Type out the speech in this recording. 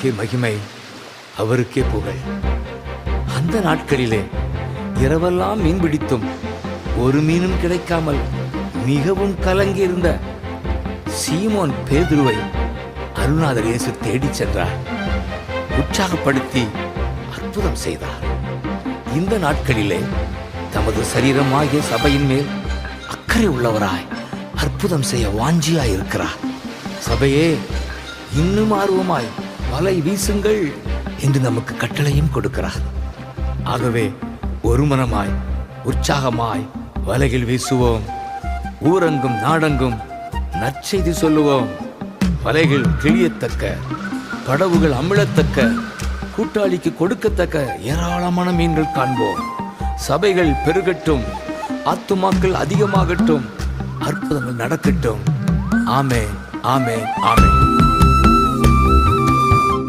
அவருக்கே மகிமை அவருக்கே புகழ். அந்த நாட்களிலே இரவெல்லாம் மீன் பிடித்தும் ஒரு மீனும் கிடைக்காமல் மிகவும் கலங்கியிருந்த சீமோன் பேதுருவை அருணாதர் இயேசு தேடிச் சென்றார். உற்சாகப்படுத்தி அற்புதம் செய்தார். இந்த நாட்களிலே தமது சரீரமாகிய சபையின் மேல் அக்கறை உள்ளவராய் அற்புதம் செய்ய வாஞ்சியாய் இருக்கிறார் சபையே இன்னும் ஆர்வமாய் வலை வீசுங்கள் என்று நமக்கு கட்டளையும் கொடுக்கிறார். ஆகவே ஒருமனமாய் உற்சாகமாய் வலையில் வீசுவோம். ஊரங்கும் நாடெங்கும் நற்செய்தி சொல்லுவோம். வலைகள் கிழியத்தக்க படவுகள் அமிழத்தக்க கூட்டாளிக்கு கொடுக்கத்தக்க ஏராளமான மீன்கள் காண்போம். சபைகள் பெருகட்டும் ஆத்துமாக்கள் அதிகமாகட்டும் அற்புதங்கள் நடக்கட்டும். ஆமே ஆமே ஆமே